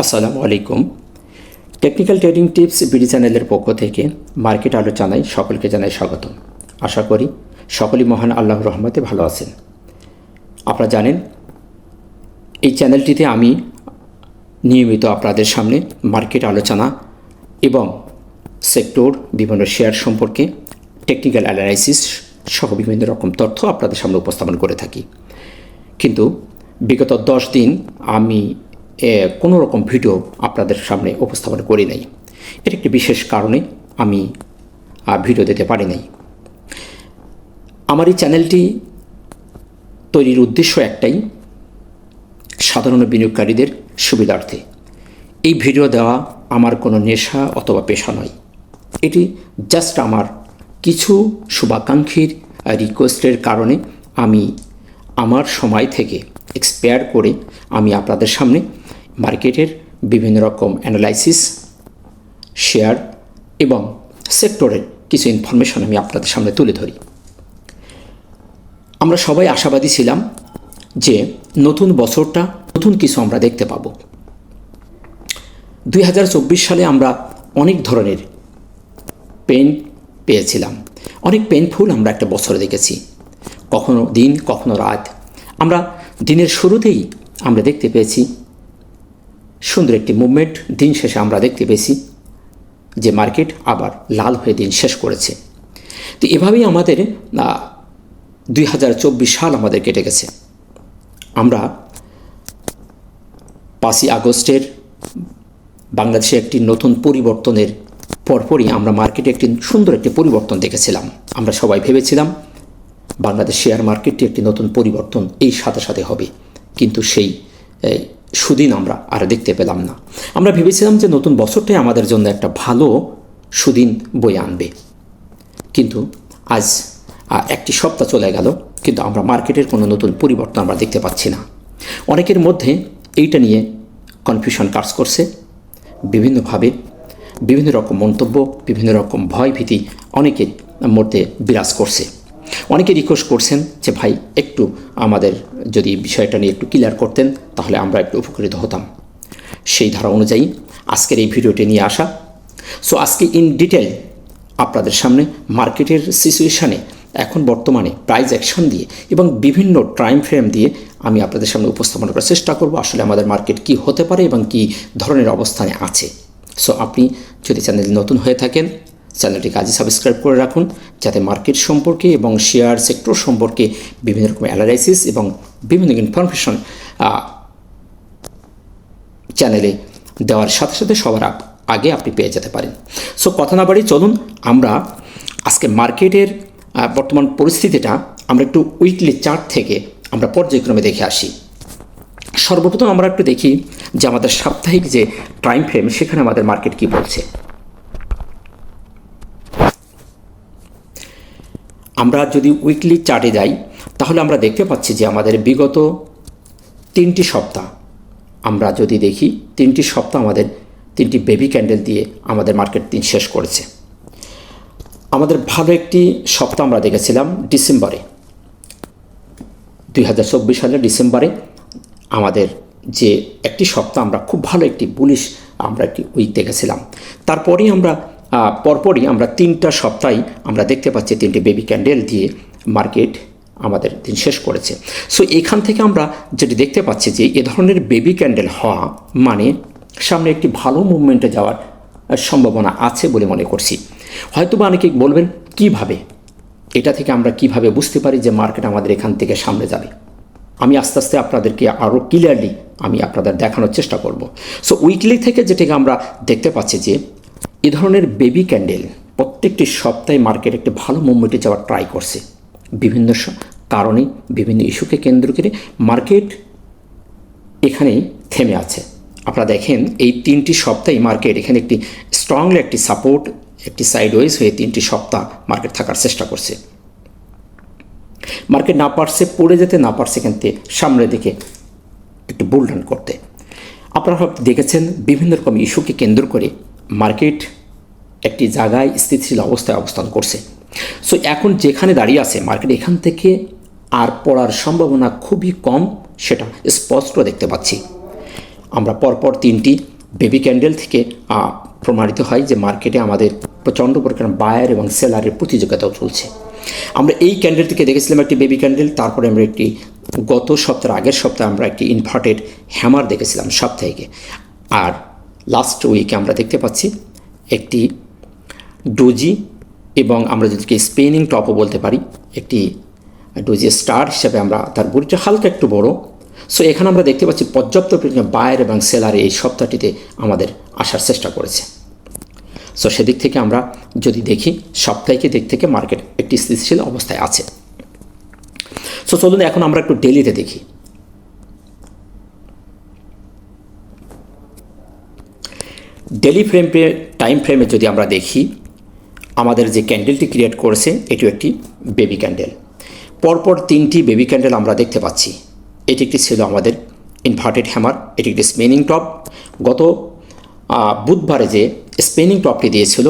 আসসালামু আলাইকুম। Technical trading tips BD চ্যানেলের পক্ষ থেকে মার্কেট আলোচনায় সকলকে জানাই স্বাগতম। আশা করি সকলেই মহান আল্লাহর রহমতে ভালো আছেন। আপনারা জানেন, এই চ্যানেলটিতে আমি নিয়মিত আপনাদের সামনে মার্কেট আলোচনা এবং সেক্টর, বিভিন্ন শেয়ার সম্পর্কে টেকনিক্যাল অ্যানালাইসিস সহ বিভিন্ন রকম তথ্য আপনাদের সামনে উপস্থাপন করে থাকি। কিন্তু বিগত দশ দিন আমি কোনো রকম ভিডিও আপনাদের সামনে উপস্থাপন করি নাই। এর একটি বিশেষ কারণে আমি ভিডিও দিতে পারি নাই। আমার এই চ্যানেলটি তৈরির উদ্দেশ্য একটাই, সাধারণ বিনিয়োগকারীদের সুবিধার্থে। এই ভিডিও দেওয়া আমার কোনো নেশা অথবা পেশা নয়। এটি জাস্ট আমার কিছু শুভাকাঙ্ক্ষীর রিকোয়েস্টের কারণে আমি আমার সময় থেকে এক্সপায়ার করে আমি আপনাদের সামনে মার্কেটের বিভিন্ন রকম অ্যানালাইসিস শেয়ার এবং সেক্টরের কিছু ইনফরমেশন আমি আপনাদের সামনে তুলে ধরি। আমরা সবাই আশাবাদী ছিলাম যে নতুন বছরটা নতুন কিছু আমরা দেখতে পাব। দুই হাজার চব্বিশ সালে আমরা অনেক ধরনের পেন পেয়েছিলাম। অনেক পেনফুল আমরা একটা বছরে দেখেছি। কখনো দিন, কখনো রাত। আমরা দিনের শুরুতেই আমরা দেখতে পেয়েছি সুন্দর একটি মুভমেন্ট দিন শেষে আমরা দেখতে পেয়েছি যে মার্কেট আবার লাল হয়ে দিন শেষ করেছে। তো এভাবেই আমাদের দুই হাজার চব্বিশ সাল আমাদের কেটে গেছে। আমরা পাঁচই আগস্টের বাংলাদেশে একটি নতুন পরিবর্তনের পরপরই আমরা মার্কেটে একটি সুন্দর একটি পরিবর্তন দেখেছিলাম। আমরা সবাই ভেবেছিলাম বাংলাদেশ শেয়ার মার্কেটটি একটি নতুন পরিবর্তন এই সাথে সাথে হবে। কিন্তু সেই সুদিন আমরা আর দেখতে পেলাম না। আমরা ভেবেছিলাম যে নতুন বছরটাই আমাদের জন্য একটা ভালো সুদিন বয়ে আনবে। কিন্তু আজ একটি সপ্তাহ চলে গেল, কিন্তু আমরা মার্কেটের কোনো নতুন পরিবর্তন আমরা দেখতে পাচ্ছি না। অনেকের মধ্যে এইটা নিয়ে কনফিউশন কাজ করছে। বিভিন্নভাবে বিভিন্ন রকম মন্তব্য, বিভিন্ন রকম ভয় ভীতি অনেকের মধ্যে বিরাজ করছে। অনেকে রিকোয়েস্ট করছেন যে, ভাই, একটু আমাদের যদি বিষয়টা নিয়ে একটু ক্লিয়ার করতেন, তাহলে আমরা একটু উপকৃত হতাম। সেই ধারা অনুযায়ী আজকের এই ভিডিওটি নিয়ে আসা। সো আজকে ইন ডিটেল আপনাদের সামনে মার্কেটের সিচুয়েশানে এখন বর্তমানে প্রাইজ অ্যাকশন দিয়ে এবং বিভিন্ন টাইম ফ্রেম দিয়ে আমি আপনাদের সামনে উপস্থাপন করার চেষ্টা করব, আসলে আমাদের মার্কেট কি হতে পারে এবং কি ধরনের অবস্থানে আছে। সো আপনি যদি চ্যানেল নতুন হয়ে থাকেন চ্যানেলটিকে আজই সাবস্ক্রাইব করে রাখুন, যাতে মার্কেট সম্পর্কে এবং শেয়ার সেক্টর সম্পর্কে বিভিন্ন রকম অ্যানালাইসিস এবং বিভিন্ন ইনফরমেশন চ্যানেলে দেওয়ার সাথে সাথে সবার আগে আপনি পেয়ে যেতে পারেন। সো কথা না বাড়ি চলুন, আমরা আজকে মার্কেটের বর্তমান পরিস্থিতিটা আমরা একটু উইকলি চার্ট থেকে আমরা পর্যায়ক্রমে দেখে আসি। সর্বপ্রথম আমরা একটু দেখি যে আমাদের সাপ্তাহিক যে টাইম ফ্রেম সেখানে আমাদের মার্কেট কি বলছে। আমরা যদি উইকলি চার্টে যাই, তাহলে আমরা দেখতে পাচ্ছি যে আমাদের বিগত তিনটি সপ্তাহ, আমরা যদি দেখি তিনটি সপ্তাহ আমাদের তিনটি বেবি ক্যান্ডেল দিয়ে আমাদের মার্কেট দিন শেষ করেছে। আমাদের ভালো একটি সপ্তাহ আমরা দেখেছিলাম ডিসেম্বরে দুই হাজার চব্বিশ সালের ডিসেম্বরে আমাদের যে একটি সপ্তাহ, আমরা খুব ভালো একটি বুলিশ আমরা একটি উইক দেখেছিলাম। তারপরেই আমরা পরপরই আমরা তিনটা সপ্তাহে আমরা দেখতে পাচ্ছি তিনটি বেবি ক্যান্ডেল দিয়ে মার্কেট আমাদের দিন শেষ করেছে। সো এখান থেকে আমরা যেটি দেখতে পাচ্ছি যে এ ধরনের বেবি ক্যান্ডেল হওয়া মানে সামনে একটি ভালো মুভমেন্টে যাওয়ার সম্ভাবনা আছে বলে মনে করছি। হয়তো বা অনেকে বলবেন, কীভাবে? এটা থেকে আমরা কীভাবে বুঝতে পারি যে মার্কেট আমাদের এখান থেকে সামনে যাবে? আমি আস্তে আস্তে আপনাদেরকে আরও ক্লিয়ারলি আমি আপনাদের দেখানোর চেষ্টা করব। সো উইকলি থেকে যেটাকে আমরা দেখতে পাচ্ছি যে এ ধরনের বেবি ক্যান্ডেল প্রত্যেকটি সপ্তাহে মার্কেট একটি ভালো মুভমেন্টে যাওয়ার ট্রাই করছে। বিভিন্ন কারণে বিভিন্ন ইস্যুকে কেন্দ্র করে মার্কেট এখানেই থেমে আছে। আপনারা দেখেন, এই তিনটি সপ্তাহে মার্কেট এখানে একটি স্ট্রংলি একটি সাপোর্ট একটি সাইডওয়েজ হয়ে তিনটি সপ্তাহ মার্কেট থাকার চেষ্টা করছে। মার্কেট না পারছে, পড়ে যেতে না পারছে এখান থেকে সামনের দিকে একটু বুলডান করতে। আপনারা দেখেছেন, বিভিন্ন রকম ইস্যুকে কেন্দ্র করে মার্কেট একটি জায়গায় স্থিতিশীল অবস্থায় অবস্থান করছে। সো এখন যেখানে দাঁড়িয়ে আছে, মার্কেট এখান থেকে আর পড়ার সম্ভাবনা খুবই কম, সেটা স্পষ্ট দেখতে পাচ্ছি। আমরা পরপর তিনটি বেবি ক্যান্ডেল থেকে প্রমাণিত হয় যে মার্কেটে আমাদের প্রচণ্ড পরিমাণ বায়ার এবং সেলারের প্রতিযোগিতাও চলছে। আমরা এই ক্যান্ডেল থেকে দেখেছিলাম একটি বেবি ক্যান্ডেল, তারপরে আমরা একটি গত সপ্তাহের আগের সপ্তাহে আমরা একটি ইনভার্টেড হ্যামার দেখেছিলাম সাপ্তাহিকে। আর লাস্ট উইকে আমরা দেখতে পাচ্ছি একটি ডোজি এবং আমরা যদি স্পেনিং টপও বলতে পারি, একটি ডোজি স্টার হিসেবে আমরা তার বডিটা হালকা একটু বড়। সো এখানে আমরা দেখতে পাচ্ছি পর্যাপ্ত পরিমাণে বায়ার এবং সেলারে এই সপ্তাহটিতে আমাদের আসার চেষ্টা করেছে। সো সেদিক থেকে আমরা যদি দেখি, সাপ্তাহিক দিক থেকে মার্কেট একটি স্থিতিশীল অবস্থায় আছে। সো চলুন এখন আমরা একটু ডেলিতে দেখি। ডেলি ফ্রেম টাইম ফ্রেমে যদি আমরা দেখি, আমাদের যে ক্যান্ডেলটি ক্রিয়েট করেছে, এটিও একটি বেবি ক্যান্ডেল পরপর তিনটি বেবি ক্যান্ডেল আমরা দেখতে পাচ্ছি। এটি একটি ছিল আমাদের ইনভার্টেড হ্যামার এটি একটি স্পেনিং টপ গত বুধবারে যে স্পেনিং টপটি দিয়েছিল,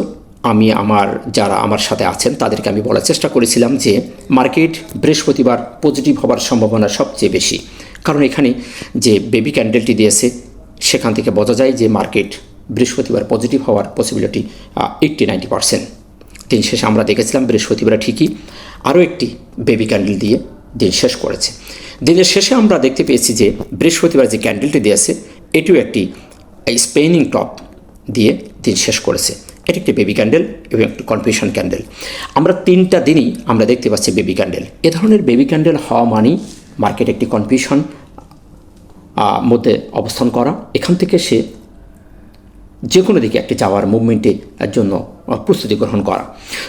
আমি আমার, যারা আমার সাথে আছেন, তাদেরকে আমি বলার চেষ্টা করেছিলাম যে মার্কেট বৃহস্পতিবার পজিটিভ হওয়ার সম্ভাবনা সবচেয়ে বেশি। কারণ এখানে যে বেবি ক্যান্ডেলটি দিয়েছে, সেখান থেকে বোঝা যায় যে মার্কেট বৃহস্পতিবার পজিটিভ হওয়ার পসিবিলিটি এইট্টি নাইনটি পার্সেন্ট দিন শেষে আমরা দেখেছিলাম বৃহস্পতিবার ঠিকই আরও একটি বেবি ক্যান্ডেল দিয়ে দিন শেষ করেছে। দিনের শেষে আমরা দেখতে পেয়েছি যে বৃহস্পতিবার যে ক্যান্ডেলটি দিয়েছে এটিও একটি স্পেনিং টপ দিয়ে দিন শেষ করেছে। এটি একটি বেবি ক্যান্ডেল এবং একটি কনফিউশন ক্যান্ডেল আমরা তিনটা দিনই আমরা দেখতে পাচ্ছি বেবি ক্যান্ডেল এ ধরনের বেবি ক্যান্ডেল হওয়া মানেই মার্কেট একটি কনফিউশন মধ্যে অবস্থান করা। এখান থেকে সে যে কোনো দিকে একটি যাওয়ার মুভমেন্টের জন্য প্রস্তুতি গ্রহণ করা।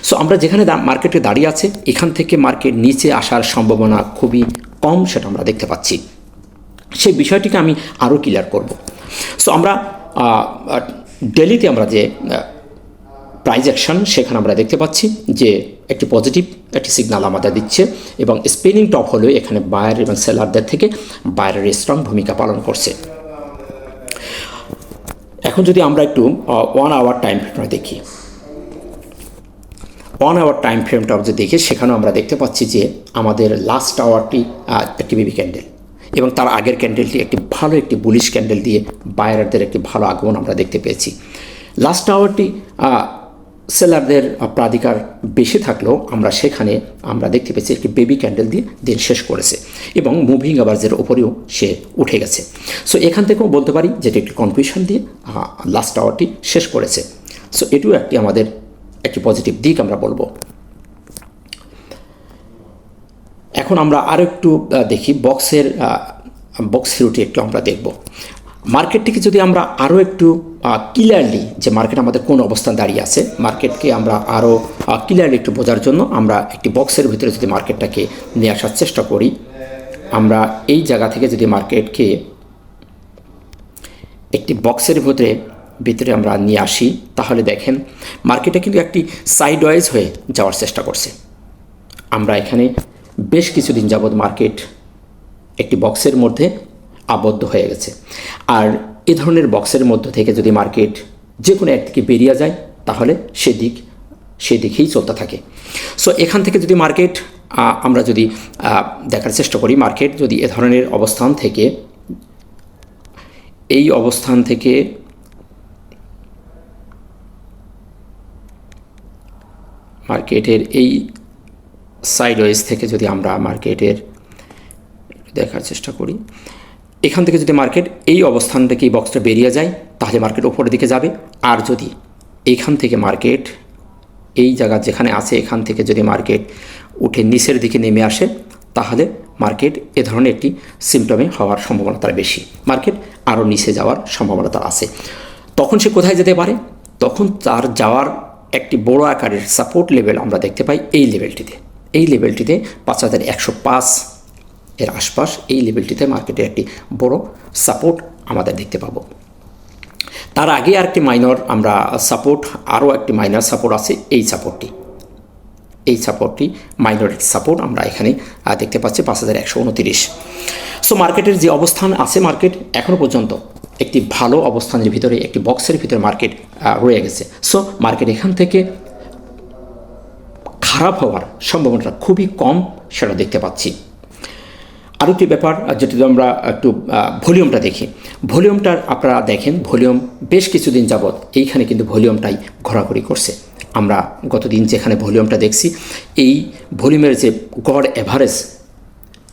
সো আমরা যেখানে মার্কেটে দাঁড়িয়ে আছে, এখান থেকে মার্কেট নিচে আসার সম্ভাবনা খুবই কম সেটা আমরা দেখতে পাচ্ছি। সেই বিষয়টিকে আমি আরও ক্লিয়ার করব। সো আমরা ডেলিতে আমরা যে প্রাইজ অ্যাকশন সেখানে আমরা দেখতে পাচ্ছি যে, একটি পজিটিভ একটি সিগনাল আমাদের দিচ্ছে এবং স্পেনিং টপ হলেও এখানে বায়ার এবং সেলারদের থেকে বায়ারের স্ট্রং ভূমিকা পালন করছে। এখন যদি আমরা একটু ওয়ান আওয়ার টাইম ফ্রেমটা দেখি। ওয়ান আওয়ার টাইম ফ্রেমটা যদি দেখি, সেখানেও আমরা দেখতে পাচ্ছি যে আমাদের লাস্ট আওয়ারটি একটি বিবি ক্যান্ডেল এবং তার আগের ক্যান্ডেলটি একটি ভালো একটি বুলিশ ক্যান্ডেল দিয়ে বায়ারদের একটি ভালো আগমন আমরা দেখতে পেয়েছি। লাস্ট আওয়ারটি সেলারদের প্রাধিকার বেশি থাকলেও আমরা সেখানে আমরা দেখতে পেয়েছি একটি বেবি ক্যান্ডেল দিয়ে দিন শেষ করেছে এবং মুভিং আওয়ার্সের ওপরেও সে উঠে গেছে। সো এখান থেকেও বলতে পারি যেটি একটি কনফিউশন দিয়ে লাস্ট আওয়ারটি শেষ করেছে। সো এটিও একটি আমাদের একটি পজিটিভ দিক আমরা বলব। এখন আমরা আরও একটু দেখি বক্সের বক্স থিওরিটি একটু আমরা দেখব। মার্কেটটিকে যদি আমরা আরও একটু ক্লিয়ারলি যে মার্কেট আমাদের কোন অবস্থান দাঁড়িয়ে আছে মার্কেটকে আমরা আরও ক্লিয়ারলি একটু বোঝার জন্য আমরা একটি বক্সের ভিতরে যদি মার্কেটটাকে নিয়ে আসার চেষ্টা করি, আমরা এই জায়গা থেকে যদি মার্কেটকে একটি বক্সের ভিতরে ভিতরে আমরা নিয়ে আসি, তাহলে দেখেন মার্কেটে কিন্তু একটি সাইড ওয়াইজ হয়ে যাওয়ার চেষ্টা করছে। আমরা এখানে বেশ কিছুদিন যাবৎ মার্কেট একটি বক্সের মধ্যে আবদ্ধ হয়ে গেছে। আর এ ধরনের বক্সের মধ্য থেকে যদি মার্কেট যে কোনো একদিকে বেরিয়ে যায়, তাহলে সেদিক, সেদিকেই চলতে থাকে। সো এখান থেকে যদি মার্কেট আমরা যদি দেখার চেষ্টা করি মার্কেট যদি এ ধরনের অবস্থান থেকে, এই অবস্থান থেকে মার্কেটের এই সাইডওয়েজ থেকে যদি আমরা মার্কেটের দেখার চেষ্টা করি এখান থেকে যদি মার্কেট এই অবস্থান থেকে এই বক্সটা বেরিয়ে যায়, তাহলে মার্কেট ওপরের দিকে যাবে। আর যদি এইখান থেকে মার্কেট এই জায়গা যেখানে আছে, এখান থেকে যদি মার্কেট উঠে নিচের দিকে নেমে আসে, তাহলে মার্কেট এ ধরনের একটি সিমটমে হওয়ার সম্ভাবনা তার বেশি। মার্কেট আরও নিচে যাওয়ার সম্ভাবনা তার আছে। তখন সে কোথায় যেতে পারে? তখন তার যাওয়ার একটি বড় আকারের সাপোর্ট লেভেল আমরা দেখতে পাই এই লেভেলটিতে এই লেভেলটিতে পাঁচ হাজার একশো পাঁচ এর আশপাশ এই লেভেলটিতে মার্কেটে একটি বড় সাপোর্ট আমাদের দেখতে পাবো। তার আগে আরেকটি মাইনর আমরা সাপোর্ট আরও একটি মাইনর সাপোর্ট আছে এই সাপোর্টটি এই সাপোর্টটি মাইনরিটি সাপোর্ট আমরা এখানে দেখতে পাচ্ছি পাঁচ হাজার একশো উনতিরিশ। সো মার্কেটের যে অবস্থান আছে মার্কেট এখনও পর্যন্ত একটি ভালো অবস্থানের ভিতরে, একটি বক্সের ভিতরে মার্কেট রয়ে গেছে। সো মার্কেট এখান থেকে খারাপ হওয়ার সম্ভাবনাটা খুবই কম, সেটা দেখতে পাচ্ছি। আরও একটি ব্যাপার যেটি আমরা একটু ভলিউমটা দেখি। ভলিউমটার আপনারা দেখেন, ভলিউম বেশ কিছুদিন যাবৎ এইখানে কিন্তু ভলিউমটাই ঘোরাঘুরি করছে। আমরা গতদিন যেখানে ভলিউমটা দেখছি, এই ভলিউমের যে গড় অ্যাভারেজ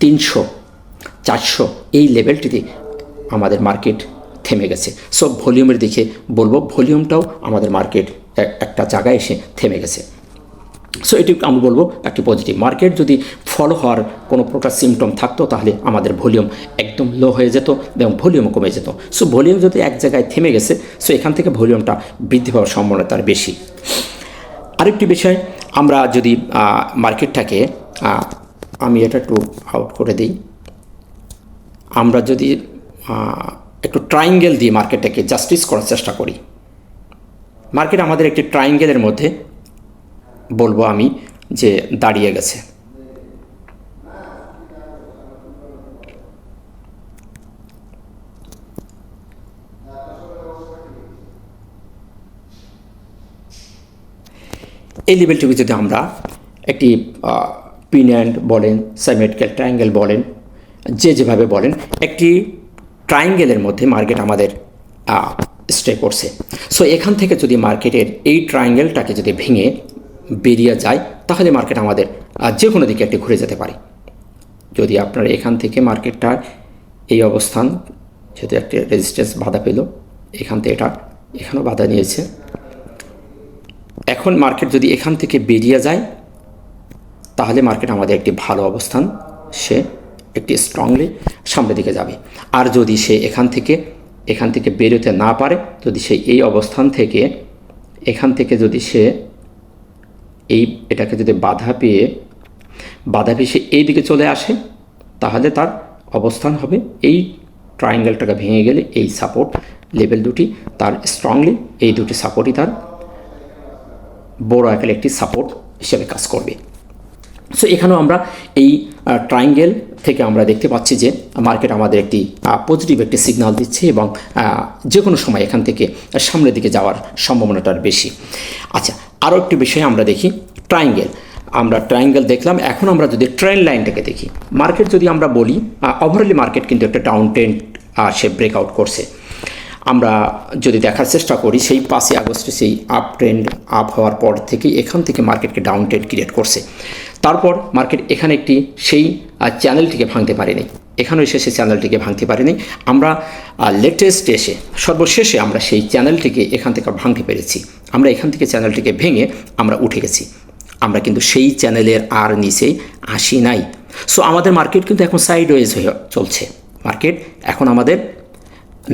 তিনশো, চারশো, এই লেভেলটিতে আমাদের মার্কেট থেমে গেছে। সব ভলিউমের দিকে বলব, ভলিউমটাও আমাদের মার্কেট একটা জায়গায় এসে থেমে গেছে। সো এটি আমি বলব একটি পজিটিভ মার্কেট যদি ফলো হওয়ার কোনো প্রকার সিমটম থাকতো, তাহলে আমাদের ভলিউম একদম লো হয়ে যেত এবং ভলিউমও কমে যেত। সো ভলিউম যদি এক জায়গায় থেমে গেছে সো এখান থেকে ভলিউমটা বৃদ্ধি পাওয়ার সম্ভাবনা তার বেশি। আরেকটি বিষয়, আমরা যদি মার্কেটটাকে আমি এটা একটু আউট করে দিই। আমরা যদি একটু ট্রাইঙ্গেল দিয়ে মার্কেটটাকে জাস্টিস করার চেষ্টা করি। মার্কেট আমাদের একটি ট্রাইঙ্গেলের মধ্যে বলব আমি যে দাঁড়িয়ে গেছে। এই লেভেলটিকে যদি আমরা একটি পিন্যান্ড বলেন সাইমেটক্যাল ট্রায়াঙ্গেল বলেন, যে যেভাবে বলেন, একটি ট্রায়াঙ্গেলের মধ্যে মার্কেট আমাদের স্টে করছে। সো এখান থেকে যদি মার্কেটের এই ট্রায়াঙ্গেলটাকে যদি ভেঙে বেরিয়ে যায়, তাহলে মার্কেট আমাদের যে কোনো দিকে একটি ঘুরে যেতে পারে। যদি আপনার এখান থেকে মার্কেটটার এই অবস্থান, যেহেতু একটি রেজিস্ট্যান্স বাধা পেল, এখান থেকে এটা এখানেও বাধা নিয়েছে। এখন মার্কেট যদি এখান থেকে বেরিয়ে যায়, তাহলে মার্কেট আমাদের একটি ভালো অবস্থান, সে একটি স্ট্রংলি সামনের দিকে যাবে। আর যদি সে এখান থেকে এখান থেকে বেরোতে না পারে, যদি সে এই অবস্থান থেকে, এখান থেকে যদি সে এই এটাকে যদি বাধা পেয়ে বাধা পেয়ে সে এই দিকে চলে আসে, তাহলে তার অবস্থান হবে এই ট্রায়াঙ্গেলটাকে ভেঙে গেলে এই সাপোর্ট লেভেল দুটি, তার স্ট্রংলি এই দুটি সাপোর্টই তার বড় আকারে একটি সাপোর্ট হিসেবে কাজ করবে। সো এখানেও আমরা এই ট্রাইঙ্গেল থেকে আমরা দেখতে পাচ্ছি যে মার্কেট আমাদের একটি পজিটিভ একটি সিগনাল দিচ্ছে এবং যে কোনো সময় এখান থেকে সামনের দিকে যাওয়ার সম্ভাবনাটার বেশি। আচ্ছা আরও একটি বিষয় আমরা দেখি ট্রাইঙ্গেল আমরা ট্রায়াঙ্গেল দেখলাম, এখন আমরা যদি ট্রেন লাইনটাকে দেখি। মার্কেট যদি আমরা বলি ওভারঅলি মার্কেট কিন্তু একটা ডাউন ট্রেন্ড সে ব্রেকআউট করছে। আমরা যদি দেখার চেষ্টা করি, সেই পাঁচই আগস্টে সেই আপ ট্রেন্ড আপ হওয়ার পর থেকে এখান থেকে মার্কেটকে ডাউন ট্রেন্ড ক্রিয়েট করছে। তারপর মার্কেট এখানে একটি সেই চ্যানেলটিকে ভাঙতে পারেনি। এখানেও এসে সেই চ্যানেলটিকে ভাঙতে পারেনি। আমরা লেটেস্ট এসে, সর্বশেষে আমরা সেই চ্যানেলটিকে এখান থেকে ভাঙতে পেরেছি। আমরা এখান থেকে চ্যানেলটিকে ভেঙে আমরা উঠে গেছি। আমরা কিন্তু সেই চ্যানেলের আর নিচে আসি নাই। সো আমাদের মার্কেট কিন্তু এখন সাইড ওয়েজ হয়ে চলছে। মার্কেট এখন আমাদের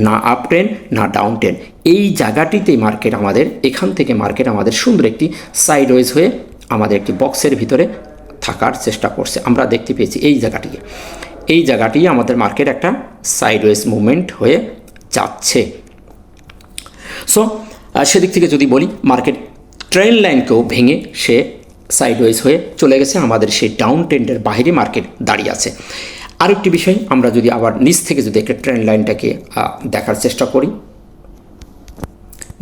না আপ ট্রেন না ডাউন ট্রেন এই জায়গাটিতেই মার্কেট আমাদের, এখান থেকে মার্কেট আমাদের সুন্দর একটি সাইড ওয়েজ হয়ে আমাদের একটি বক্সের ভিতরে থাকার চেষ্টা করছে। আমরা দেখতে পেয়েছি এই জায়গাটিকে। এই জায়গাটি আমাদের মার্কেট একটা সাইডওয়েজ মুভমেন্ট হয়ে যাচ্ছে। সো সেদিক থেকে যদি বলি মার্কেট ট্রেন লাইনকেও ভেঙে সে সাইডওয়েজ হয়ে চলে গেছে। আমাদের সেই ডাউন ট্রেন্ডের বাইরে মার্কেট দাঁড়িয়ে আছে। আরেকটি বিষয়, আমরা যদি আবার নিচ থেকে যদি একটা ট্রেন লাইনটাকে দেখার চেষ্টা করি।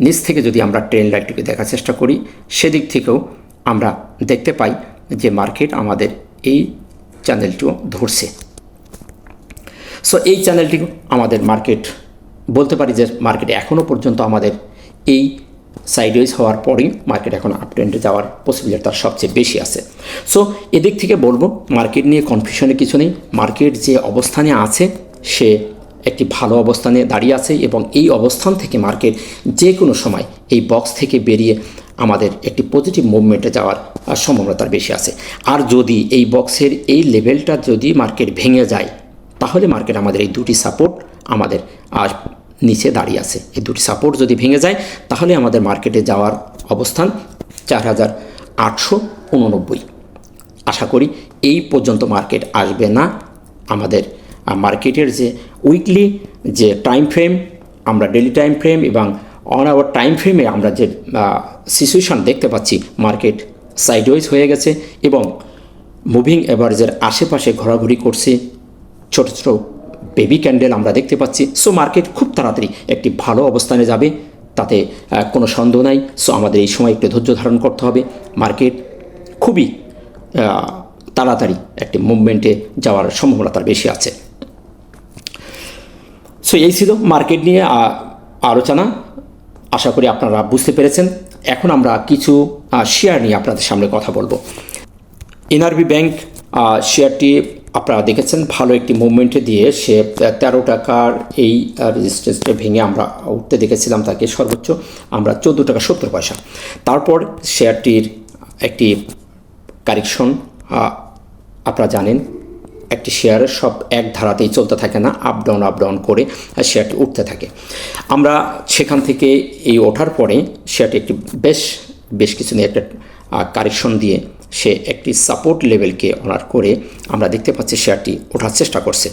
নিচ থেকে যদি আমরা ট্রেন লাইনটিকে দেখার চেষ্টা করি, সেদিক থেকেও আমরা দেখতে পাই যে মার্কেট আমাদের এই চ্যানেলটিও ধরছে। সো এই চ্যানেলটি আমাদের মার্কেট বলতে পারি যে মার্কেট এখনও পর্যন্ত আমাদের এই সাইডওয়েজ হওয়ার পরেই মার্কেট এখন আপ ট্রেন্ডে যাওয়ার পসিবিলিটি তার সবচেয়ে বেশি আছে। সো এদিক থেকে বলব মার্কেট নিয়ে কনফিউশনে কিছু নেই। মার্কেট যে অবস্থানে আছে, সে একটি ভালো অবস্থানে দাঁড়িয়ে আছে এবং এই অবস্থান থেকে মার্কেট যে কোনো সময় এই বক্স থেকে বেরিয়ে আমাদের একটি পজিটিভ মুভমেন্টে যাওয়ার সম্ভাবনা তার বেশি আছে। আর যদি এই বক্সের এই লেভেলটা যদি মার্কেট ভেঙে যায়, তাহলে মার্কেট আমাদের এই দুটি সাপোর্ট আমাদের নিচে দাঁড়িয়ে আছে। এই দুটি সাপোর্ট যদি ভেঙে যায়, তাহলে আমাদের মার্কেটে যাওয়ার অবস্থান চার হাজার আটশো উননব্বই। আশা করি এই পর্যন্ত মার্কেট আসবে না আমাদের। মার্কেটের যে উইকলি যে টাইম ফ্রেম আমরা ডেলি টাইম ফ্রেম এবং অন আওয়ার টাইম ফ্রেমে আমরা যে সিচুয়েশান দেখতে পাচ্ছি মার্কেট সাইডওয়াইজ হয়ে গেছে এবং মুভিং অ্যাভারেজের আশেপাশে ঘোরাঘুরি করছে ছোটো ছোটো বেবি ক্যান্ডেল আমরা দেখতে পাচ্ছি। সো মার্কেট খুব তাড়াতাড়ি একটি ভালো অবস্থানে যাবে, তাতে কোনো সন্দেহ নাই। সো আমাদের এই সময় একটু ধৈর্য ধারণ করতে হবে। মার্কেট খুবই তাড়াতাড়ি একটি মুভমেন্টে যাওয়ার সম্ভাবনা তার বেশি আছে। সো এই ছিল মার্কেট নিয়ে আলোচনা। আশা করি আপনারা বুঝতে পেরেছেন। এখন আমরা কিছু শেয়ার নিয়ে আপনাদের সামনে কথা বলব। এনআরবি ব্যাংক শেয়ারটি আপনারা দেখেছেন, ভালো একটি মুভমেন্টে দিয়ে সে তেরো টাকার এই রেজিস্ট্যান্সটা ভেঙে আমরা উঠতে দেখেছিলাম তাকে সর্বোচ্চ, আমরা চোদ্দ টাকা সত্তর পয়সা। তারপর শেয়ারটির একটি কারেকশন আপনারা জানেন, একটি শেয়ার সব এক ধারাতেই চলতে থাকে না আপ ডাউন আপ ডাউন করে শেয়ারটি উঠতে থাকে। আমরা সেখান থেকে এই ওঠার পরে শেয়ারটি একটি বেশ বেশ কিছু নিয়ে একটা কারেকশন দিয়ে সে একটি সাপোর্ট লেভেলকে অনার করে আমরা দেখতে পাচ্ছি শেয়ারটি ওঠার চেষ্টা করছে।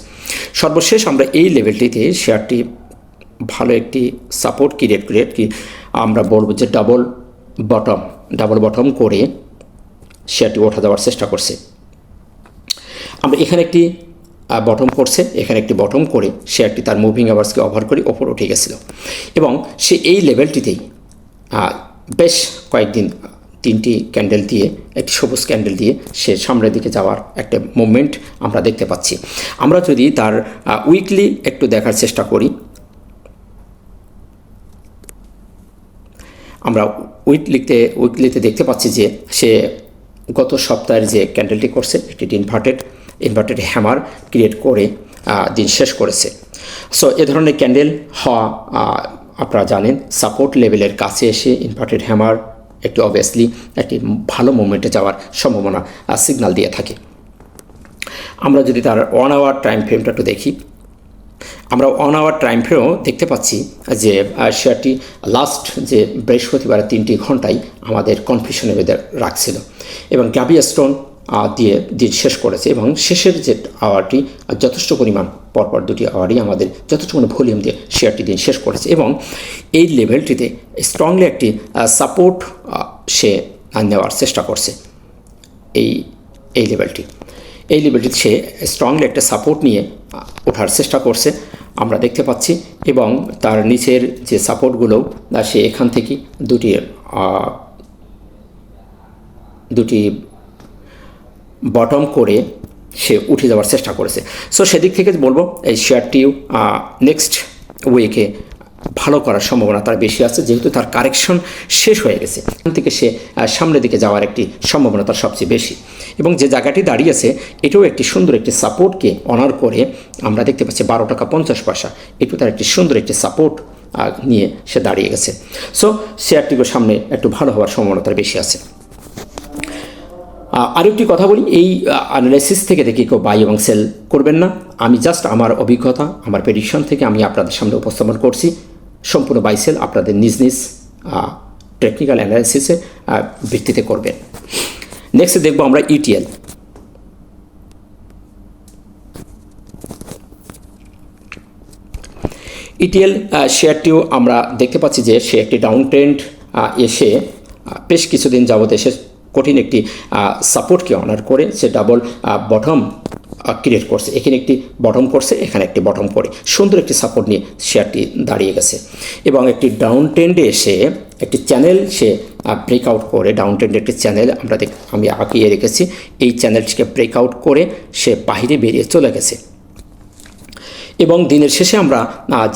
সর্বশেষ আমরা এই লেভেলটিতে শেয়ারটি ভালো একটি সাপোর্ট ক্রিয়েট ক্রিয়েট কি আমরা বলব যে ডাবল বটম ডাবল বটম করে শেয়ারটি ওঠা দেওয়ার চেষ্টা করছে। আমরা এখানে একটি বটম করছে, এখানে একটি বটম করে শেয়ারটি তার মুভিং আওয়ার্সকে ওভার করে ওপর উঠে গেছিল। এবং সে এই লেভেলটিতেই বেশ কয়েকদিন তিনটি ক্যান্ডেল দিয়ে, একটি সবুজ ক্যান্ডেল দিয়ে সে সামনের দিকে যাওয়ার একটা মুভমেন্ট আমরা দেখতে পাচ্ছি। আমরা যদি তার উইকলি একটু দেখার চেষ্টা করি। আমরা উইকলিতে উইকলিতে দেখতে পাচ্ছি যে সে গত সপ্তাহের যে ক্যান্ডেলটি করছে, একটি ইনভার্টেড ইনভার্টেড হ্যামার ক্রিয়েট করে দিন শেষ করেছে। সো এ ধরনের ক্যান্ডেল হওয়া আপনারা জানেন সাপোর্ট লেভেলের কাছে এসে ইনভার্টেড হ্যামার একটি অবভিয়াসলি একটি ভালো মুভমেন্টে যাওয়ার সম্ভাবনা সিগনাল দিয়ে থাকে। আমরা যদি তার ওয়ান আওয়ার টাইম ফ্রেমটা একটু দেখি, আমরা ওয়ান আওয়ার টাইম ফ্রেমও দেখতে পাচ্ছি যে শেয়ারটি লাস্ট যে বৃহস্পতিবার তিনটি ঘন্টায় আমাদের কনফিউশনের মধ্যে রাখছিল। এবং গ্যাবি স্টোন দিয়ে দিন শেষ করেছে এবং শেষের যে আওয়ারটি যথেষ্ট পরিমাণ পরপর দুটি আওয়ারই আমাদের যথেষ্ট পরিমাণ ভলিউম দিয়ে শেয়ারটি দিন শেষ করেছে এবং এই লেভেলটিতে স্ট্রংলি একটি সাপোর্ট সে নেওয়ার চেষ্টা করছে এই এই লেভেলটি এই লেভেলটি সে স্ট্রংলি একটা সাপোর্ট নিয়ে ওঠার চেষ্টা করছে, আমরা দেখতে পাচ্ছি এবং তার নিচের যে সাপোর্টগুলো সে এখান থেকে দুটি দুটি বটম করে সে উঠে যাওয়ার চেষ্টা করেছে। সো সেদিক থেকে বলব, এই শেয়ারটিও নেক্সট উইকে ভালো করার সম্ভাবনা তার বেশি আছে, যেহেতু তার কারেকশন শেষ হয়ে গেছে। এখান থেকে সে সামনের দিকে যাওয়ার একটি সম্ভাবনা তার সবচেয়ে বেশি। এবং যে জায়গাটি দাঁড়িয়েছে এটাও একটি সুন্দর একটি সাপোর্টকে অনার করে আমরা দেখতে পাচ্ছি বারো টাকা পঞ্চাশ পয়সা। এটাও তার একটি সুন্দর একটি সাপোর্ট নিয়ে সে দাঁড়িয়ে গেছে। সো শেয়ারটিকে সামনে একটু ভালো হওয়ার সম্ভাবনা তার বেশি আছে। আরেকটি কথা বলি, এই অ্যানালাইসিস থেকে দেখে কেউ বাই এবং সেল করবেন না। আমি জাস্ট আমার অভিজ্ঞতা, আমার প্রেডিকশন থেকে আমি আপনাদের সামনে উপস্থাপন করছি। সম্পূর্ণ বাই সেল আপনাদের নিজ নিজ টেকনিক্যাল অ্যানালাইসিসে ভিত্তিতে করবেন। নেক্সট দেখব আমরা ইটিএল ইটিএল শেয়ারটিও আমরা দেখতে পাচ্ছি যে সে একটি ডাউন ট্রেন্ড এসে বেশ কিছুদিন যাবত এসে কঠিন একটি সাপোর্টকে অনার করে সে ডাবল বটম ক্রিয়েট করছে। এখানে একটি বটম করছে, এখানে একটি বটম করে। সুন্দর একটি সাপোর্ট নিয়ে শেয়ারটি দাঁড়িয়ে গেছে। এবং একটি ডাউন ট্রেন্ডে এসে একটি চ্যানেল সে ব্রেকআউট করে। ডাউন ট্রেন্ডের একটি চ্যানেল আমরা দেখ, আমি আঁকিয়ে রেখেছি। এই চ্যানেলটিকে ব্রেকআউট করে সে বাইরে বেরিয়ে চলে গেছে। এবং দিনের শেষে আমরা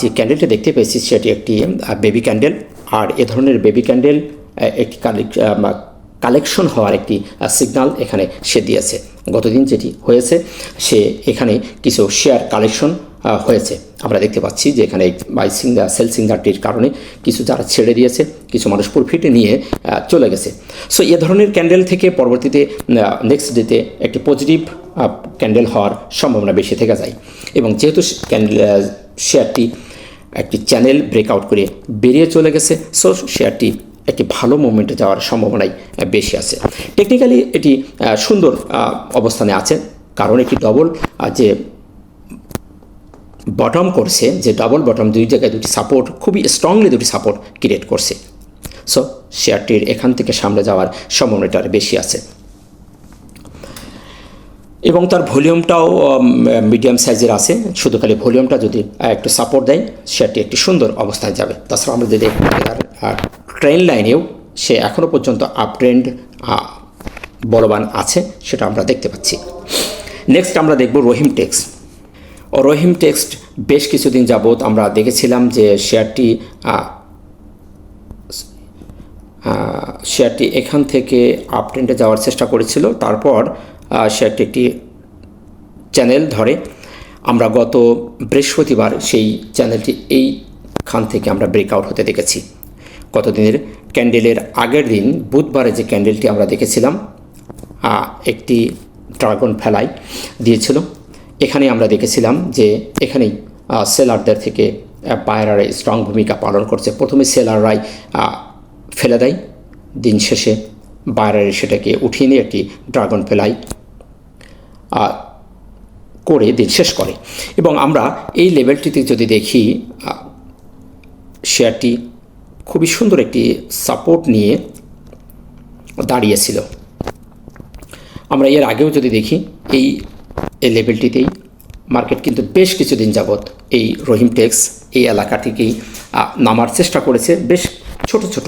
যে ক্যান্ডেলটা দেখতে পেয়েছি, সেটি একটি বেবি ক্যান্ডেল আর এ ধরনের বেবি ক্যান্ডেল একটি কালেকশন হওয়ার একটি সিগন্যাল এখানে সে দিয়েছে। গতদিন যেটি হয়েছে, সে এখানে কিছু শেয়ার কালেকশন হয়েছে। আমরা দেখতে পাচ্ছি যে এখানে বাই সিঙ্গার সেল সিঙ্গারটির কারণে কিছু যারা ছেড়ে দিয়েছে, কিছু মানুষ প্রফিটে নিয়ে চলে গেছে। সো এ ধরনের ক্যান্ডেল থেকে পরবর্তীতে নেক্সট ডেতে একটি পজিটিভ ক্যান্ডেল হওয়ার সম্ভাবনা বেশি থেকে যায়। এবং যেহেতু ক্যান্ডেল শেয়ারটি একটি চ্যানেল ব্রেকআউট করে বেরিয়ে চলে গেছে সো শেয়ারটি একটি ভালো মুভমেন্টে যাওয়ার সম্ভাবনাই বেশি আছে। টেকনিক্যালি এটি সুন্দর অবস্থানে আছে। কারণ একটি ডবল যে বটম করছে, যে ডবল বটম দুই জায়গায় দুটি সাপোর্ট খুবই স্ট্রংলি দুটি সাপোর্ট ক্রিয়েট করছে। সো শেয়ারটির এখান থেকে সামনে যাওয়ার সম্ভাবনাটা বেশি আছে। এবং তার ভলিউমটাও মিডিয়াম সাইজের আছে। শুধু খালি ভলিউমটা যদি একটু সাপোর্ট দেয় সেটি একটি সুন্দর অবস্থায় যাবে। তাছাড়া আমরা যদি ট্রেন লাইনেও সে এখনও পর্যন্ত আপ ট্রেন্ড বলবান আছে, সেটা আমরা দেখতে পাচ্ছি। নেক্সট আমরা দেখব রহিম টেক্স ও রহিম টেক্সট বেশ কিছুদিন যাবৎ আমরা দেখেছিলাম যে শেয়ারটি শেয়ারটি এখান থেকে আপ ট্রেন্ডে যাওয়ার চেষ্টা করেছিল। তারপর শেয়ারটি একটি চ্যানেল ধরে। আমরা গত বৃহস্পতিবার সেই চ্যানেলটি এইখান থেকে আমরা ব্রেকআউট হতে দেখেছি। গতদিনের ক্যান্ডেলের আগের দিন, বুধবারে যে ক্যান্ডেলটি আমরা দেখেছিলাম একটি ড্রাগন ফেলাই দিয়েছিল। এখানে আমরা দেখেছিলাম যে এখানেই সেলারদের থেকে বায়ারারে স্ট্রং ভূমিকা পালন করছে। প্রথমে সেলাররাই ফেলে দেয়। দিন শেষে বায়ারারে সেটাকে উঠিয়ে নিয়ে একটি ড্রাগন ফেলাই করে দিন শেষ করে। এবং আমরা এই লেভেলটিতে যদি দেখি শেয়ারটি খুবই সুন্দর একটি সাপোর্ট নিয়ে দাঁড়িয়েছিল। আমরা এর আগেও যদি দেখি এই লেভেলটিতেই মার্কেট কিন্তু বেশ কিছুদিন যাবৎ এই রহিম টেক্স এই এলাকাটিকেই আহ, নামার চেষ্টা করেছে। বেশ ছোট ছোট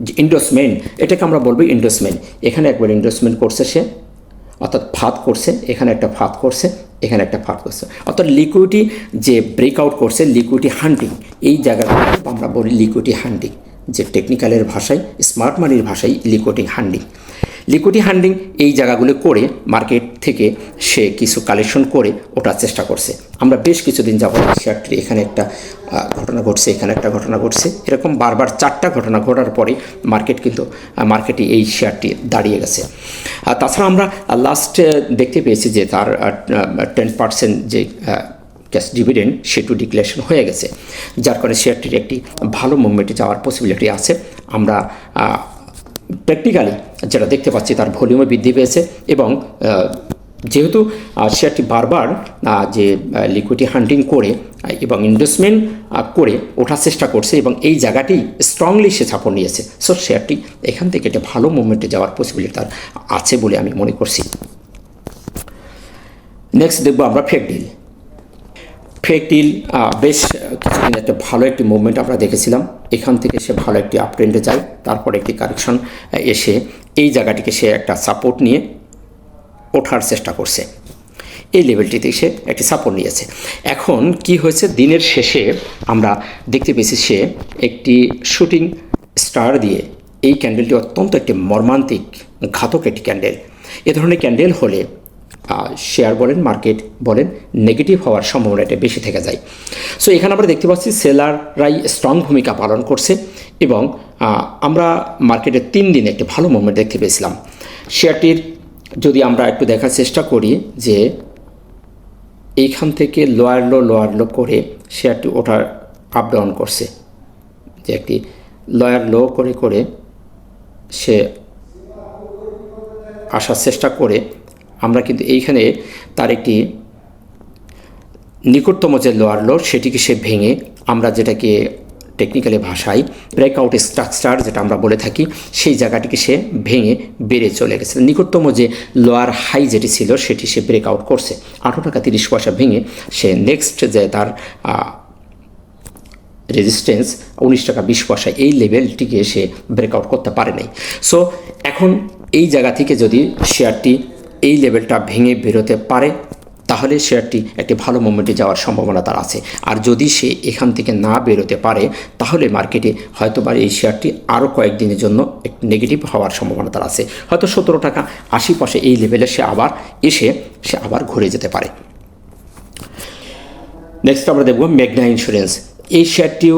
যে ইন্ডোসমেন্ট এটাকে আমরা বলব ইন্ডোসমেন্ট এখানে একবার ইন্ডোসমেন্ট করছে সে অর্থাৎ ফাঁদ করছে। এখানে একটা ফাঁদ করছে এখানে একটা ফাঁদ করছে। অর্থাৎ লিকুইডি যে ব্রেকআউট করছে লিকুইডি হান্টিং এই জায়গাটা আমরা বলি লিকুইডি হ্যান্ডিং যে টেকনিক্যালের ভাষায়, স্মার্ট মানির ভাষায় লিকুইডি হ্যান্ডিং লিকুইডি হ্যান্ডিং এই জায়গাগুলো করে মার্কেট থেকে সে কিছু কালেকশন করে ওঠার চেষ্টা করছে। আমরা বেশ কিছুদিন যাবত শেয়ারটি এখানে একটা ঘটনা ঘটছে, এখানে একটা ঘটনা ঘটছে। এরকম বারবার চারটা ঘটনা ঘটার পরে মার্কেট কিন্তু মার্কেটে এই শেয়ারটি দাঁড়িয়ে গেছে। আর তাছাড়া আমরা লাস্ট দেখতে পেয়েছি যে তার টেন পার্সেন্ট যে ক্যাশ ডিভিডেন্ড সেটু ডিক্লারেশন হয়ে গেছে। যার কারণে শেয়ারটির একটি ভালো মুভমেন্টে যাওয়ার পসিবিলিটি আছে। আমরা টেকনিক্যালি যেটা দেখতে পাচ্ছি তার ভলিউমে বৃদ্ধি পেয়েছে এবং যেহেতু শেয়ারটি বারবার যে লিকুইডি হান্টিং করে এবং ইনভেস্টমেন্ট করে ওঠার চেষ্টা করছে এবং এই জায়গাটি স্ট্রংলি সে ছাপড় নিয়েছে। সো শেয়ারটি এখান থেকে একটা ভালো মুভমেন্টে যাওয়ার পসিবিলিটি তার আছে বলে আমি মনে করছি। নেক্সট দেখব আমরা ফেক ডিল ফেক ডিল বেশ, কিছুদিন একটা ভালো একটি মুভমেন্ট আমরা দেখেছিলাম। এখান থেকে সে ভালো একটি আপ ট্রেন্ডে যায়, তারপর একটি কারেকশন এসে এই জায়গাটিকে সে একটা সাপোর্ট নিয়ে ওঠার চেষ্টা করছে। এই লেভেলটিতে সে একটি সাপোর্ট নিয়েছে। এখন কি হয়েছে? দিনের শেষে আমরা দেখতে পেয়েছি সে একটি শুটিং স্টার দিয়ে এই ক্যান্ডেলটি অত্যন্ত একটি মর্মান্তিক ঘাতক একটি ক্যান্ডেল এ ধরনের ক্যান্ডেল হলে শেয়ার বলেন মার্কেট বলেন নেগেটিভ হওয়ার সম্ভাবনা এটা বেশি থেকে যায়। সো এখানে আমরা দেখতে পাচ্ছি সেলাররাই স্ট্রং ভূমিকা পালন করছে এবং আমরা মার্কেটে তিন দিনে একটি ভালো মুভমেন্ট দেখতে পেয়েছিলাম। শেয়ারটির যদি আমরা একটু দেখার চেষ্টা করি যে, এইখান থেকে লোয়ার লো লোয়ার লো করে শেয়ারটি ওঠার আপ ডাউন করছে। যে একটি লয়ার লো করে করে সে আসার চেষ্টা করে আমরা কিন্তু এইখানে তার একটি নিকটতম যে লোয়ার লো সেটিকে সে ভেঙে আমরা যেটাকে টেকনিক্যালি ভাষায় ব্রেকআউট স্ট্রাকচার যেটা আমরা বলে থাকি, সেই জায়গাটিকে সে ভেঙে বেড়ে চলে গেছে। নিকটতম যে লোয়ার হাই যেটি ছিল, সেটি সে ব্রেকআউট করছে। আঠারো টাকা তিরিশ পয়সা ভেঙে সে নেক্সট যে তার রেজিস্ট্যান্স উনিশ টাকা বিশ পয়সা, এই লেভেলটিকে সে ব্রেকআউট করতে পারে নাই। সো এখন এই জায়গা থেকে যদি শেয়ারটি এই লেভেলটা ভেঙে বেরোতে পারে, তাহলে শেয়ারটি একটি ভালো মোমেন্টে যাওয়ার সম্ভাবনা তার আছে। আর যদি সে এখান থেকে না বেরোতে পারে, তাহলে মার্কেটে হয়তো বা এই শেয়ারটি আরও কয়েকদিনের জন্য নেগেটিভ হওয়ার সম্ভাবনা তার আছে। হয়তো সতেরো টাকা আশি পয়সা এই লেভেলে সে আবার এসে সে আবার ঘুরে যেতে পারে। নেক্সট আমরা দেখব মেঘনা ইন্স্যুরেন্স এই শেয়ারটিও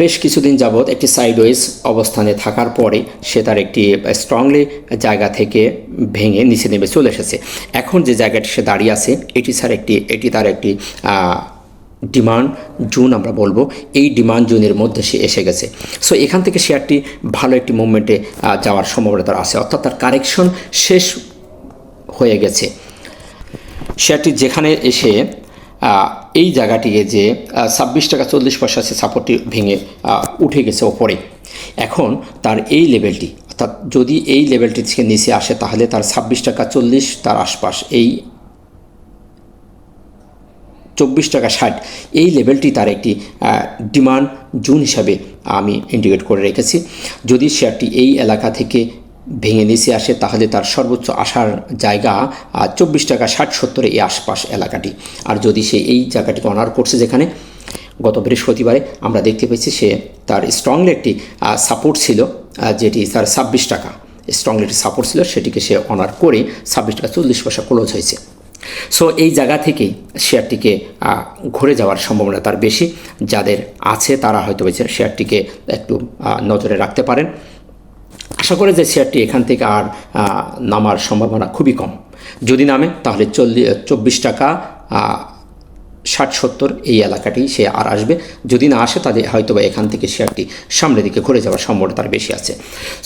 বেশ কিছুদিন যাবৎ একটি সাইডওয়েজ অবস্থানে থাকার পরে সে তার একটি স্ট্রংলি জায়গা থেকে ভেঙে নিচে নেমে চলে এসেছে। এখন যে জায়গাটি সে দাঁড়িয়ে আছে, এটি স্যার একটি, এটি তার একটি ডিমান্ড জুন আমরা বলব। এই ডিমান্ড জুনের মধ্যে সে এসে গেছে। সো এখান থেকে শেয়ারটি ভালো একটি মুভমেন্টে যাওয়ার সম্ভাবনা তার আছে। অর্থাৎ তার কারেকশন শেষ হয়ে গেছে। শেয়ারটি যেখানে এসে এই জায়গাটিকে যে ছাব্বিশ টাকা চল্লিশ পয়সা সে সাপোর্টটি ভেঙে উঠে গেছে ওপরে। এখন তার এই লেভেলটি অর্থাৎ যদি এই লেভেলটি থেকে নিচে আসে, তাহলে তার ছাব্বিশ টাকা চল্লিশ, তার আশপাশ এই চব্বিশ টাকা ষাট, এই লেভেলটি তার একটি ডিমান্ড জুন হিসাবে আমি ইন্ডিকেট করে রেখেছি। যদি শেয়ারটি এই এলাকা থেকে ভেঙে নিচে আসে, তাহলে তার সর্বোচ্চ আসার জায়গা চব্বিশ টাকা ষাট সত্তরে এই আশপাশ এলাকাটি। আর যদি সে এই জায়গাটিকে অনার করছে যেখানে, গত বৃহস্পতিবারে আমরা দেখতে পেয়েছি সে তার স্ট্রংলি একটি সাপোর্ট ছিল যেটি তার ছাব্বিশ টাকা। স্ট্রংলি একটি সাপোর্ট ছিল, সেটিকে সে অনার করে ছাব্বিশ টাকা চল্লিশ পয়সা ক্লোজ হয়েছে। সো এই জায়গা থেকে শেয়ারটিকে ঘুরে যাওয়ার সম্ভাবনা তার বেশি। যাদের আছে, তারা হয়তো শেয়ারটিকে একটু নজরে রাখতে পারেন। আশা করে যে শেয়ারটি এখান থেকে আর নামার সম্ভাবনা খুবই কম। যদি নামে, তাহলে চল্লিশ চব্বিশ টাকা ষাট, সত্তর এই এলাকাটি সে আর আসবে। যদি না আসে, তাহলে হয়তো বা এখান থেকে শেয়ারটি সামনের দিকে ঘুরে যাওয়ার সম্ভাবনা তার বেশি আছে।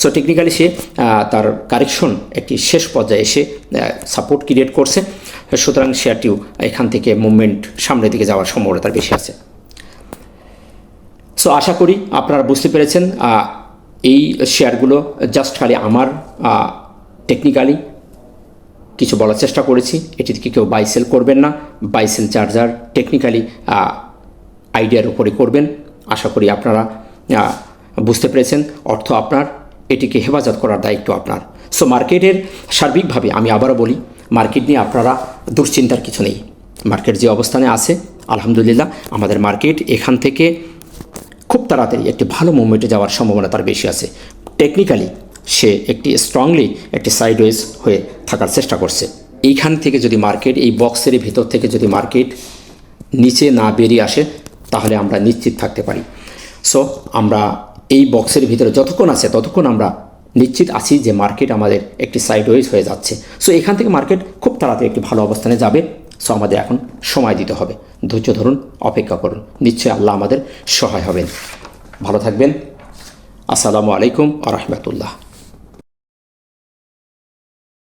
সো টেকনিক্যালি সে তার কারেকশন একটি শেষ পর্যায়ে এসে সাপোর্ট ক্রিয়েট করছে। সুতরাং শেয়ারটিও এখান থেকে মুভমেন্ট সামনের দিকে যাওয়ার সম্ভাবনা তার বেশি আছে। সো আশা করি আপনারা বুঝতে পেরেছেন এই শেয়ারগুলো জাস্ট খালি আমার টেকনিক্যালি কিছু বলার চেষ্টা করেছি। এটি থেকে কেউ বাই সেল করবেন না। বাই সেল চার্জার টেকনিক্যালি আইডিয়ার উপরে করবেন। আশা করি আপনারা বুঝতে পেরেছেন। অর্থ আপনার, এটিকে হেফাজত করার দায়িত্ব আপনার। সো মার্কেটের সার্বিকভাবে আমি আবারও বলি মার্কেট নিয়ে আপনারা দুশ্চিন্তার কিছু নেই। মার্কেট যে অবস্থানে আছে, আলহামদুলিল্লাহ, আমাদের মার্কেট এখান থেকে খুব তাড়াতাড়ি একটি ভালো মুভমেন্টে যাওয়ার সম্ভাবনা তার বেশি আছে। টেকনিক্যালি সে একটি স্ট্রংলি একটি সাইডওয়েজ হয়ে থাকার চেষ্টা করছে। এইখান থেকে যদি মার্কেট এই বক্সের ভিতর থেকে যদি মার্কেট নিচে না বেরিয়ে আসে, তাহলে আমরা নিশ্চিত থাকতে পারি। সো আমরা এই বক্সের ভিতরে যতক্ষণ আছে, ততক্ষণ আমরা নিশ্চিত আছি যে মার্কেট আমাদের একটি সাইডওয়েজ হয়ে যাচ্ছে। সো এখান থেকে মার্কেট খুব তাড়াতাড়ি একটি ভালো অবস্থানে যাবে। সো আমাদের এখন সময় দিতে হবে। ধৈর্য ধরুন, অপেক্ষা করুন। নিশ্চয়ই আল্লাহ আমাদের সহায় হবেন। ভালো থাকবেন। আসসালামু আলাইকুম আ রহমতুল্লাহ।